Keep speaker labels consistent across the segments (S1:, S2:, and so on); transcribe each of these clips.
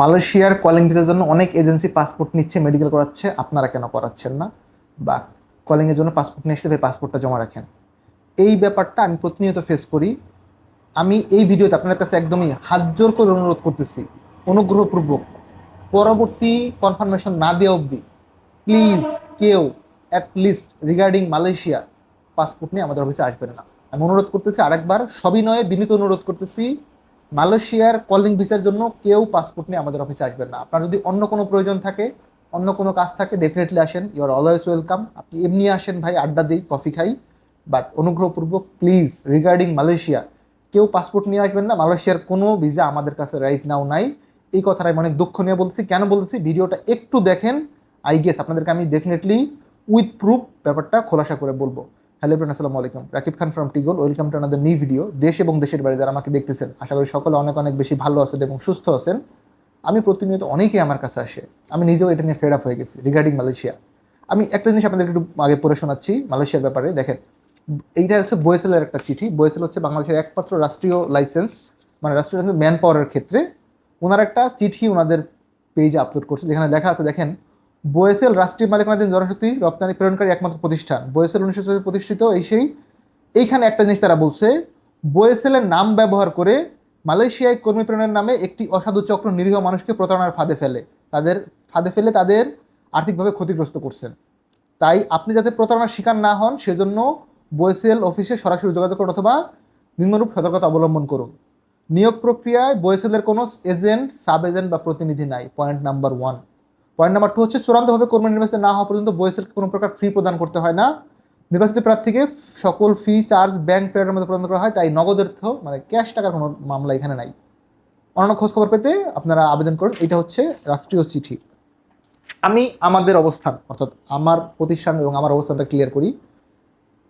S1: মালয়েশিয়ার কলিং ভিসার জন্য অনেক এজেন্সি পাসপোর্ট নিচ্ছে মেডিকেল করাচ্ছে, আপনারা কেন করাচ্ছেন না? বা কলিংয়ের জন্য পাসপোর্ট নিয়ে এসে পাসপোর্টটা জমা রাখেন। এই ব্যাপারটা আমি প্রতিনিয়ত ফেস করি। আমি এই ভিডিওতে আপনাদের কাছে একদমই হাত জোর করে অনুরোধ করতেছি, অনুগ্রহপূর্বক পরবর্তী কনফার্মেশন না দেওয়া অবধি প্লিজ কেউ at least regarding Malaysia passport নিয়ে আমাদের অফিসে আসবেন না। আমি অনুরোধ করতেছি আরেকবার সবই নয় বিনীত অনুরোধ করতেছি মালয়েশিয়ার কলিং ভিসার জন্য কেউ পাসপোর্ট নিয়ে আমাদের অফিসে আসবেন না। আপনার যদি অন্য কোনো প্রয়োজন থাকে, অন্য কোনো কাজ থাকে ডেফিনেটলি আসেন। ইউ আর অলওয়েজ ওয়েলকাম আপনি এমনি আসেন ভাই, আড্ডা দিই কফি খাই। বাট অনুগ্রহপূর্বক প্লিজ রিগার্ডিং মালয়েশিয়া, কেউ পাসপোর্ট নিয়ে আসবেন না। মালয়েশিয়ার কোনো ভিসা আমাদের কাছে রাইট নাও নাই। এই কথাটা আমি অনেক দুঃখ নিয়ে বলতেছি কেন বলতেছি ভিডিওটা একটু দেখেন। আই গেস আপনাদেরকে আমি ডেফিনেটলি উইথ প্রুফ ব্যাপারটা খোলাসা করে বলব। হ্যালো ফ্রেন্ড আসসালামু আলাইকুম। Rakib Khan from টিগল welcome to another new video দেশ এবং দেশের বাইরে যারা আমাকে দেখতেছেন, আশা করি সকলে অনেক অনেক বেশি ভালো আছেন এবং সুস্থ আছেন। আমি প্রতিনিয়ত অনেকেই আমার কাছে আসে। আমি নিজেও এটা নিয়ে ফেড আপ হয়ে গেছি রিগার্ডিং মালয়েশিয়া। আমি একটা জিনিস আপনাদেরকে একটু আগে পড়ে শোনাচ্ছি মালয়েশিয়ার ব্যাপারে। দেখেন, এইটা হচ্ছে বয়েসেলের একটা চিঠি। বয়েসেল হচ্ছে বাংলাদেশের একমাত্র রাষ্ট্রীয় লাইসেন্স মানে রাষ্ট্রীয় ম্যান পাওয়ারের ক্ষেত্রে। ওনার একটা চিঠি ওনাদের পেজে আপলোড করছে, যেখানে লেখা আছে, দেখেন বয়েসেল রাষ্ট্রীয় মালিকানাধীন জনশক্তি রপ্তানি প্রেরণকারী একমাত্র প্রতিষ্ঠান। বয়েসেল উনিশশো প্রতিষ্ঠিত এই সেই, এইখানে একটা জিনিস তারা বলছে, বয়েসেলের নাম ব্যবহার করে মালয়েশিয়ায় কর্মী প্রেরণের নামে একটি অসাধু চক্র নিরীহ মানুষকে প্রতারণার ফাঁদে ফেলে। তাদের ফাঁদে ফেলে তাদের আর্থিকভাবে ক্ষতিগ্রস্ত করছেন। তাই আপনি যাতে প্রতারণার শিকার না হন, সেজন্য বয়েসেল অফিসে সরাসরি যোগাযোগ করুন অথবা নিম্নরূপ সতর্কতা অবলম্বন করুন। নিয়োগ প্রক্রিয়ায় বয়েসেলের কোনো এজেন্ট, সাব এজেন্ট বা প্রতিনিধি নাই। Point number one. Point number two হচ্ছে চূড়ান্তভাবে কর্মী নির্বাচিত না হওয়া পর্যন্ত বয়েসেলকে কোনো প্রকার ফি প্রদান করতে হয় না। নির্বাচিত প্রার্থীকে সকল ফি চার্জ ব্যাংক পেয়ারের মধ্যে প্রদান করা হয়, তাই নগদার্থ মানে ক্যাশ টাকার কোনো মামলা এখানে নাই। অন্যান্য খোঁজখবর পেতে আপনারা আবেদন করুন, এটা হচ্ছে রাষ্ট্রীয় চিঠি। আমি আমাদের অবস্থান, অর্থাৎ আমার প্রতিষ্ঠান এবং আমার অবস্থানটা ক্লিয়ার করি।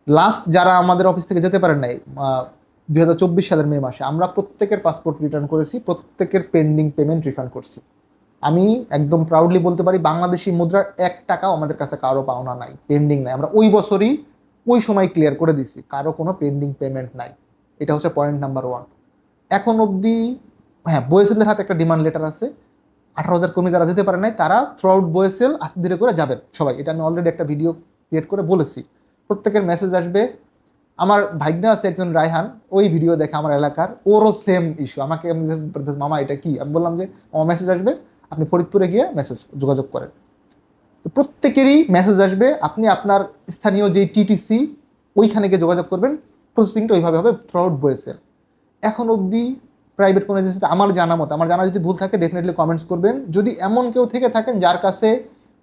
S1: লাস্ট যারা আমাদের অফিস থেকে যেতে পারেন নাই দু হাজার চব্বিশ সালের মে মাসে, আমরা প্রত্যেকের পাসপোর্ট রিটার্ন করেছি, প্রত্যেকের পেন্ডিং পেমেন্ট রিফান্ড করছি। আমি একদম প্রাউডলি বলতে পারি, বাংলাদেশি মুদ্রার এক টাকাও আমাদের কাছে কারও পাওনা নাই পেন্ডিং নাই। আমরা ওই বছরই ওই সময় ক্লিয়ার করে দিছি, কারও কোনো পেন্ডিং পেমেন্ট নাই। এটা হচ্ছে পয়েন্ট নাম্বার ওয়ান এখন অবধি হ্যাঁ বয়েসেলের হাতে একটা ডিমান্ড লেটার আছে। আঠারো হাজার কর্মী যারা যেতে পারে নাই, তারা থ্রু আউট বয়েসেল আস্তে ধীরে করে যাবেন সবাই। এটা আমি অলরেডি একটা ভিডিও ক্রিয়েট করে বলেছি। প্রত্যেকের মেসেজ আসবে। আমার ভাগ্নে আছে একজন রায়হান, ওই ভিডিও দেখে আমার এলাকার, ওরও সেম ইস্যু আমাকে মামা, এটা কি? আমি বললাম যে, আমার মেসেজ আসবে। আপনি ফরিদপুরে গিয়ে মেসেজ যোগাযোগ করেন। তো প্রত্যেকেরই মেসেজ আসবে, আপনি আপনার স্থানীয় যেই টিটিসি ওইখানে গিয়ে যোগাযোগ করবেন। প্রসেসিংটা ওইভাবে হবে থ্রু আউট বয়েসেল এখন অবধি প্রাইভেট কোনো এজেন্সিতে আমার জানা মতো, আমার জানা যদি ভুল থাকে ডেফিনেটলি কমেন্টস করবেন। যদি এমন কেউ থেকে থাকেন যার কাছে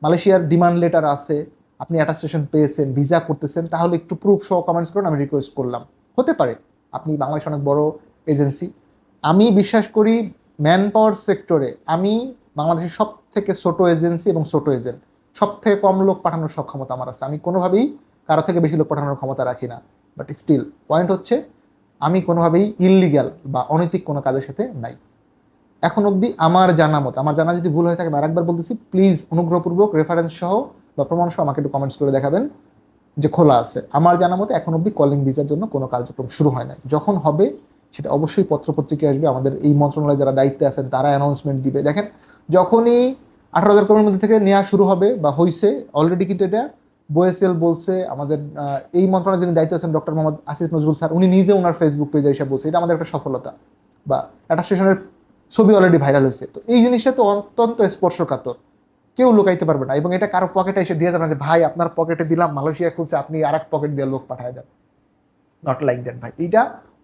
S1: মালয়েশিয়ার ডিমান্ড লেটার আছে, আপনি অ্যাটাস্টেশন পেয়েছেন ভিসা করতেছেন, তাহলে একটু প্রুফ সহ কমেন্টস করুন, আমি রিকোয়েস্ট করলাম। হতে পারে, আপনি বাংলাদেশ অনেক বড় এজেন্সি আমি বিশ্বাস করি ম্যান পাওয়ার সেক্টরে আমি বাংলাদেশের সব থেকে ছোটো এজেন্সি এবং ছোটো এজেন্ট। সব থেকে কম লোক পাঠানোর সক্ষমতা আমার আছে। আমি কোনোভাবেই কারও থেকে বেশি লোক পাঠানোর ক্ষমতা রাখি না। বাট স্টিল পয়েন্ট হচ্ছে, আমি কোনোভাবেই ইললিগ্যাল বা অনৈতিক কোনো কাজের সাথে নাই। এখন অবধি আমার জানা মতো, আমার জানা যদি ভুল হয়ে থাকে আরেকবার বলতেছি প্লিজ অনুগ্রহপূর্বক রেফারেন্স সহ বা প্রমাণ সহ আমাকে একটু কমেন্টস করে দেখাবেন যে খোলা আছে। আমার জানা মতো এখন অবধি কলিং ভিসার জন্য কোনো কার্যক্রম শুরু হয় নাই। যখন হবে, সেটা অবশ্যই পত্রপত্রিকায় আসবে। আমাদের এই মন্ত্রণালয়ে যারা দায়িত্বে আছেন, তারা অ্যানাউন্সমেন্ট দিবে। দেখেন যখনই আঠারো হাজার কর্মীর মধ্যে থেকে নেওয়া শুরু হবে বা হয়েছে অলরেডি কিন্তু এটা বয়েসেল বলছে, আমাদের এই মন্ত্রণালয়ের যিনি দায়িত্ব আছেন ডক্টর মোহাম্মদ আসিফ নজরুল স্যার, উনি নিজে ওনার ফেসবুক পেজে এসে বলছে, এটা আমাদের একটা সফলতা বা একটা স্টেশনের ছবি অলরেডি ভাইরাল হয়েছে। তো এই জিনিসটা তো অত্যন্ত স্পর্শকাতর। কেউ লুকাইতে পারবে না এবং এটা কারও পকেটে এসে দিয়ে যাবে ভাই, আপনার পকেটে দিলাম, মালয়েশিয়া খুলছে, আপনি আর এক পকেট দিয়ে লোক পাঠায় দেন। নট লাইক দ্যাট ভাই। এটা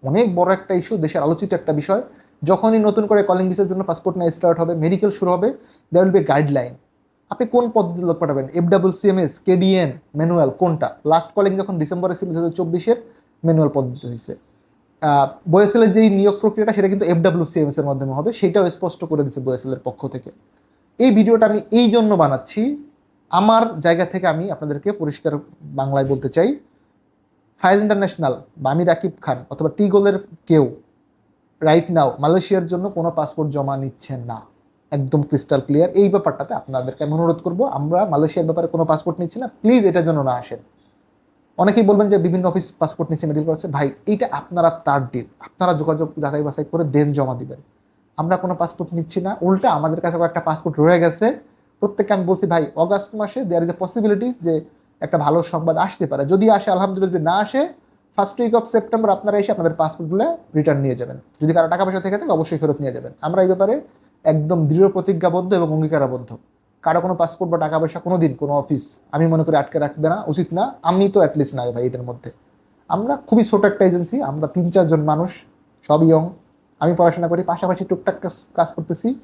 S1: অনেক বড় একটা ইস্যু দেশের আলোচিত একটা বিষয়। যখনই নতুন করে কলিং ভিসার জন্য পাসপোর্ট নিয়ে স্টার্ট হবে মেডিকেল শুরু হবে দ্যার উইল বি গাইডলাইন আপনি কোন পদ্ধতিতে লোক পাঠাবেন? F W CMS KDN manual কোনটা? লাস্ট কলিং যখন ডিসেম্বরে ছিল দু হাজার চব্বিশের ম্যানুয়াল পদ্ধতি হয়েছে। বয়েসেলের যেই নিয়োগ প্রক্রিয়াটা, সেটা কিন্তু এফ ডাব্লিউ সিএমএস এর মাধ্যমে হবে, সেটাও স্পষ্ট করে দিচ্ছে বয়েসেলের পক্ষ থেকে। এই ভিডিওটা আমি এই জন্য বানাচ্ছি, আমার জায়গা থেকে আমি আপনাদেরকে পরিষ্কার বাংলায় বলতে চাই ফাইজ ইন্টারন্যাশনাল বা আমি রাকিব খান অথবা টিগোলের কেউ রাইট নাও মালয়েশিয়ার জন্য কোনো পাসপোর্ট জমা নিচ্ছেন না। একদম ক্রিস্টাল ক্লিয়ার এই ব্যাপারটাতে আপনাদেরকে আমি অনুরোধ করব, আমরা মালয়েশিয়ার ব্যাপারে কোনো পাসপোর্ট নিচ্ছি না। প্লিজ এটার জন্য না আসেন অনেকেই বলবেন যে বিভিন্ন অফিস পাসপোর্ট নিচ্ছে মেডিকেল করছে ভাই, এইটা আপনারা তার ডিল আপনারা যোগাযোগ যাচাই বাছাই করে দেন, জমা দিবেন। আমরা কোনো পাসপোর্ট নিচ্ছি না। উল্টা আমাদের কাছে একটা পাসপোর্ট রয়ে গেছে। প্রত্যেককে আমি বলছি, ভাই, অগাস্ট মাসে দেয়ার ইজ এ পসিবিলিটিস যে একটা ভালো সংবাদ আসতে পারে। যদি আসে, আলহামদুলিল্লাহ যদি না আসে ফার্স্ট উইক অফ সেপ্টেম্বর আপনারা এসে আপনাদের পাসপোর্টগুলো রিটার্ন নিয়ে যাবেন। যদি কারও টাকা পয়সা থেকে থাকে, অবশ্যই ফেরত নিয়ে যাবেন। আমরা এই ব্যাপারে একদম দৃঢ় প্রতিজ্ঞাবদ্ধ এবং অঙ্গীকারাবদ্ধ। কারও কোনো পাসপোর্ট বা টাকা পয়সা কোনো দিন কোনো অফিস আমি মনে করি আটকে রাখবে না, উচিত না। আমি তো অ্যাটলিস্ট নাই ভাই এটার মধ্যে। আমরা খুবই ছোট একটা এজেন্সি আমরা তিন চারজন মানুষ, সব ইয়ং আমি পড়াশোনা করি, পাশাপাশি টুকটাক কাজ- করতেছি।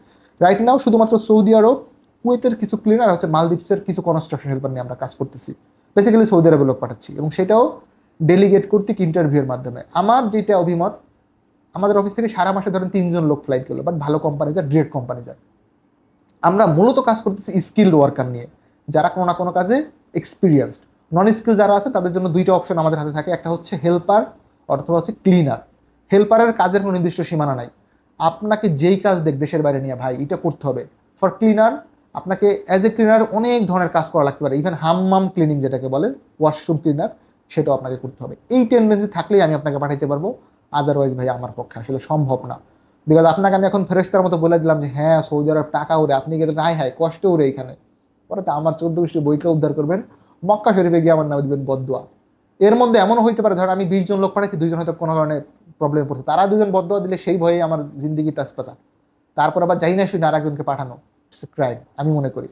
S1: রাইট নাও শুধুমাত্র সৌদি আরব, কুয়েতের কিছু ক্লিনার হচ্ছে মালদ্বীপসের কিছু কনস্ট্রাকশন হেল্পার নিয়ে আমরা কাজ করতেছি। বেসিক্যালি সৌদি আরবে লোক পাঠাচ্ছি এবং সেটাও ডেলিগেট কর্তৃক ইন্টারভিউয়ের মাধ্যমে। আমার যেটা অভিমত, আমাদের অফিস থেকে সারা মাসে ধরেন তিনজন লোক ফ্লাইট গেলো বাট ভালো কোম্পানি যায় ডিরেক্ট কোম্পানি যায় আমরা মূলত কাজ করতেছি স্কিল্ড ওয়ার্কার নিয়ে, যারা কোনো না কোনো কাজে এক্সপিরিয়েন্সড নন স্কিল যারা আছে, তাদের জন্য দুইটা অপশন আমাদের হাতে থাকে। একটা হচ্ছে হেল্পার অথবা হচ্ছে ক্লিনার হেল্পারের কাজের কোনো নির্দিষ্ট সীমানা নাই। আপনাকে যেই কাজ দেখ, দেশের বাইরে নিয়ে, ভাই, এটা করতে হবে। ফর ক্লিনার আপনাকে অ্যাজ এ ক্লিনার অনেক ধরনের কাজ করা লাগতে পারে। ইভেন হামমাম ক্লিনিং যেটাকে বলে ওয়াশরুম ক্লিনার সেটাও আপনাকে করতে হবে। এই টেন্ডেন্সি থাকলেই আমি আপনাকে পাঠাইতে পারব। আদারওয়াইজ ভাই, আমার পক্ষে আসলে সম্ভব না। বিকজ আপনাকে আমি এখন ফেরেস্তার মতো বলে দিলাম যে হ্যাঁ সৌদি আরব টাকা উড়ে, আপনি গেলে নাই, হায়, কষ্ট উড়ে এখানে। পরে তো আমার চোদ্দ গোষ্ঠী বইকে উদ্ধার করবেন। মক্কা শরীফে গিয়ে আমার নামে দিবেন বদুয়া এর মধ্যে এমনও হইতে পারে, ধর আমি বিশ জন লোক পাঠাইছি, দুইজন হয়তো কোনো কারণে প্রবলেমে পড়ছে। তারা দুজন বদুয়া দিলে সেই ভয়ে আমার জিন্দিগি তাসপাতা তারপর আবার যাই না শুনে আর একজনকে পাঠানো। ক্রাইম আমি মনে করি।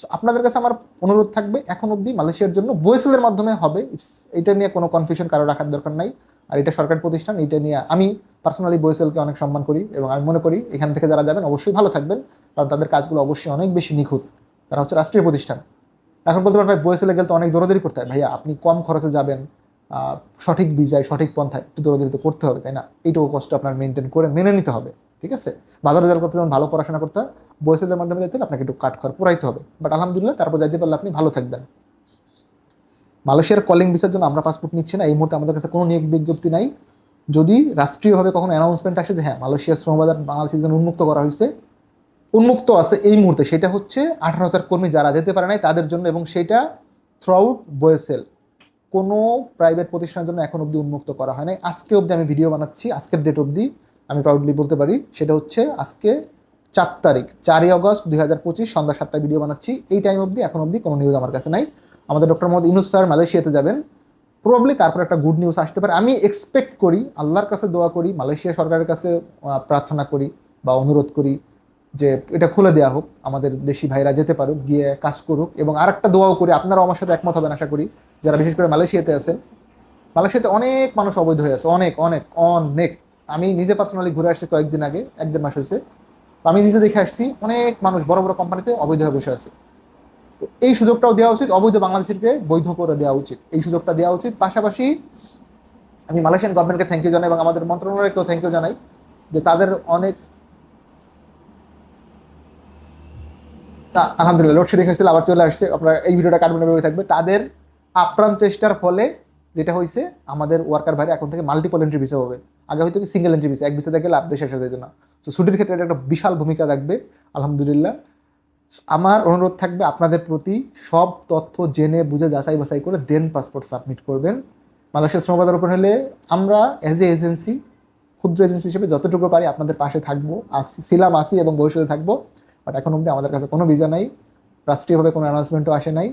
S1: সো আপনাদের কাছে আমার অনুরোধ থাকবে, এখন অবধি মালয়েশিয়ার জন্য বয়েসেলের মাধ্যমে হবে। ইটস এটা নিয়ে কোনো কনফিউশন কারও রাখার দরকার নাই। আর এটা সরকারি প্রতিষ্ঠান, এটা নিয়ে আমি পার্সোনালি বয়েসেলকে অনেক সম্মান করি এবং আমি মনে করি এখান থেকে যারা যাবেন অবশ্যই ভালো থাকবেন, কারণ তাদের কাজগুলো অবশ্যই অনেক বেশি নিখুঁত। তারা হচ্ছে রাষ্ট্রীয় প্রতিষ্ঠান। এখন বলতে পারেন ভাই বয়েসেলে গেলে তো অনেক দৌড়াদৌড়ি করতে হয়। ভাইয়া, আপনি কম খরচে যাবেন সঠিক বিজায়, সঠিক পন্থায় একটু দৌড়াদৌড়ি তো করতে হবে, তাই না? এইটুকু কষ্ট আপনার মেনটেন করে মেনে নিতে হবে, ঠিক আছে? ভালো রেজাল্ট করতে যেমন ভালো পড়াশোনা করতে হয় বয়সের মাধ্যমে যেতে হলে আপনাকে একটু কাট খড় পুরাইতে হবে। বাট আলহামদুলিল্লাহ, তারপর যাইতে পারলে আপনি ভালো থাকবেন। মালয়েশিয়ার কলিং ভিসার জন্য আমরা পাসপোর্ট নিচ্ছি না, এই মুহূর্তে আমাদের কাছে কোনো নিয়োগ বিজ্ঞপ্তি নাই। যদি রাষ্ট্রীয়ভাবে কখনো অ্যানাউন্সমেন্ট আসে যে হ্যাঁ মালয়েশিয়ার শ্রমবাজার বাংলাদেশের জন্য উন্মুক্ত করা হয়েছে, উন্মুক্ত আছে এই মুহূর্তে, সেটা হচ্ছে আঠারো হাজার কর্মী যারা যেতে পারে নাই তাদের জন্য এবং সেটা থ্রু আউট বয়েসেল কোনো প্রাইভেট প্রতিষ্ঠানের জন্য এখন অবধি উন্মুক্ত করা হয় নাই। আজকে অবধি আমি ভিডিও বানাচ্ছি, আজকের ডেট অবধি আমি প্রাউডলি বলতে পারি, সেটা হচ্ছে আজকে চার তারিখ, চারই অগস্ট দুই হাজার পঁচিশ সন্ধ্যা সাতটায় ভিডিও বানাচ্ছি। এই টাইম অবধি এখন অবধি কোনো নিউজ আমার কাছে নাই। আমাদের ডক্টর মোহাম্মদ ইনুস স্যার মালয়েশিয়াতে যাবেন। প্রবলি তারপর একটা গুড নিউজ আসতে পারে। আমি এক্সপেক্ট করি, আল্লাহর কাছে দোয়া করি, মালয়েশিয়া সরকারের কাছে প্রার্থনা করি বা অনুরোধ করি যে এটা খুলে দেওয়া হোক, আমাদের দেশি ভাইরা যেতে পারুক, গিয়ে কাজ করুক। এবং আরেকটা দোয়াও করি, আপনারাও আমার সাথে একমত হবেন আশা করি, যারা বিশেষ করে মালয়েশিয়াতে আছেন। মালয়েশিয়াতে অনেক মানুষ অবৈধ হয়ে আছে। অনেক অনেক অনেক। আমি নিজে পার্সোনালি ঘুরে আসছি কয়েকদিন আগে, এক দেড় মাস হয়েছে। আমি নিজে দেখে আসছি, অনেক মানুষ বড় বড় কোম্পানিতে অবৈধ হয়ে বসে আছে। তো এই সুযোগটাও দেওয়া উচিত, অবৈধ বাংলাদেশিকে বৈধ করে দেওয়া উচিত। এই সুযোগটা দেওয়া উচিত। পাশাপাশি আমি মালয়েশিয়ান গভর্নমেন্টকে থ্যাংক ইউ জানাই এবং আমাদের মন্ত্রণালয়কেও থ্যাংক ইউ জানাই যে তাদের অনেক তা আলহামদুলিল্লাহ লোডশেডিং হয়েছিল, আবার চলে আসছে। আপনার এই ভিডিওটা কাটবেন এভাবে থাকবে। তাদের আপ্রাণ চেষ্টার ফলে যেটা হয়েছে, আমাদের ওয়ার্কার ভাইরা এখন থেকে মাল্টিপল এন্ট্রি ভিসা হবে আগে হয়তো সিঙ্গেল এন্ট্রি ভিসা এক ভিসা দেখে লাভ দেশে আসা যেত না। তো ছুটির ক্ষেত্রে এটা একটা বিশাল ভূমিকা রাখবে, আলহামদুলিল্লাহ। আমার অনুরোধ থাকবে আপনাদের প্রতি সব তথ্য জেনে, বুঝে, যাচাই বাছাই করে দেন পাসপোর্ট সাবমিট করবেন। মালয়েশিয়া শ্রমবাজার ওপেন হলে আমরা অ্যাজ এ এজেন্সি ক্ষুদ্র এজেন্সি হিসেবে যতটুকু পারি আপনাদের পাশে থাকব, আসি, ছিলাম, আসি এবং ভবিষ্যতে থাকব। বাট এখন অবধি আমাদের কাছে কোনো ভিসা নাই, রাষ্ট্রীয়ভাবে কোনো অ্যানাউন্সমেন্টও আসে নাই।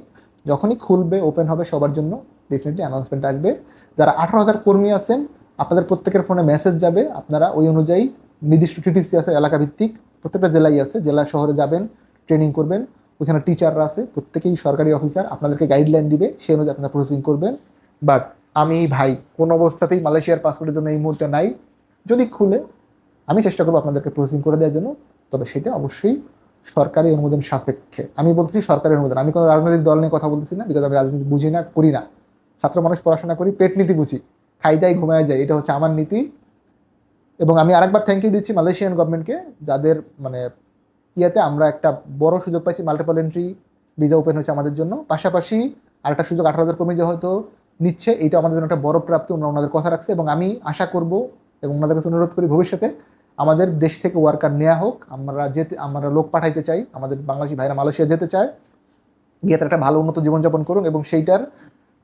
S1: যখনই খুলবে ওপেন হবে সবার জন্য ডেফিনেটলি অ্যানাউন্সমেন্ট আসবে। যারা আঠারো হাজার কর্মী আছেন আপনাদের প্রত্যেকের ফোনে মেসেজ যাবে, আপনারা ওই অনুযায়ী নির্দিষ্ট টিটিসি আছে এলাকা ভিত্তিক প্রত্যেকটা জেলায় আছে জেলা শহরে যাবেন ট্রেনিং করবেন, ওইখানে টিচাররা আছে, প্রত্যেকেই সরকারি অফিসার আপনাদেরকে গাইডলাইন দিবে, সেই অনুযায়ী আপনারা প্রসেসিং করবেন। বাট আমি ভাই, কোন অবস্থাতেই মালয়েশিয়ার পাসপোর্টের জন্য এই মুহূর্তে নাই। যদি খুলে, আমি চেষ্টা করব আপনাদেরকে প্রসেসিং করে দেওয়ার জন্য, তবে সেটা অবশ্যই সরকারি অনুমোদন সাপেক্ষে। আমি বলছি সরকারি অনুমোদন, আমি কোনো রাজনৈতিক দল নিয়ে কথা বলতেছি না বিকজ আমি রাজনীতি বুঝি না, করি না। ছাত্র মানুষ পড়াশোনা করি, পেট নীতি বুঝি। খাই দাই ঘুমায় যায়, এটা হচ্ছে আমার নীতি। এবং আমি আরেকবার থ্যাংক ইউ দিচ্ছি মালয়েশিয়ান গভর্নমেন্টকে যাদের মানে ইয়েতে আমরা একটা বড় সুযোগ পাইছি মাল্টিপল এন্ট্রি ভিসা ওপেন হয়েছে আমাদের জন্য। পাশাপাশি আরেকটা সুযোগ আঠারো হাজার কর্মী হয়তো নিচ্ছে এটা আমাদের জন্য একটা বড় প্রাপ্তি, ওনারা ওনাদের কথা রাখছে। এবং আমি আশা করব এবং ওনাদের কাছে অনুরোধ করি ভবিষ্যতে আমাদের দেশ থেকে ওয়ার্কার নেওয়া হোক। আমরা যেতে, আমরা লোক পাঠাইতে চাই, আমাদের বাংলাদেশি ভাইরা মালয়েশিয়া যেতে চায়। গিয়ে তারা একটা ভালো উন্নত জীবনযাপন করুন এবং সেইটার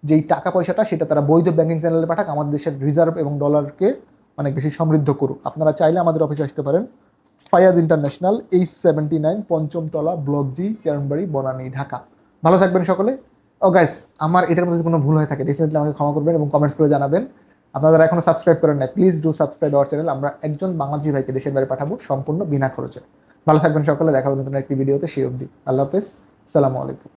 S1: যেই টাকা পয়সাটা সেটা তারা বৈধ ব্যাংকিং চ্যানেলে পাঠাক, আমাদের দেশের রিজার্ভ এবং ডলারকে অনেক বেশি সমৃদ্ধ করুক। আপনারা চাইলে আমাদের অফিসে আসতে পারেন। Fayaz international H seventy nine পঞ্চমতলা block G Chairmanbari Banani Dhaka ভালো থাকবেন সকলে। ও গাইস আমার এটার মধ্যে কোনো ভুল হয়ে থাকে ডেফিনেটলি আমাকে ক্ষমা করবেন এবং কমেন্টস করে জানাবেন। আপনারা যারা এখনও সাবস্ক্রাইব করেন না please do subscribe our channel আমরা একজন বাংলাদেশি ভাইকে দেশের বাইরে পাঠাবো সম্পূর্ণ বিনা খরচে। ভালো থাকবেন সকলে, দেখা হবে নতুন একটি ভিডিওতে সেই অবধি। আল্লাহ হাফেজ। সালামু আলাইকুম।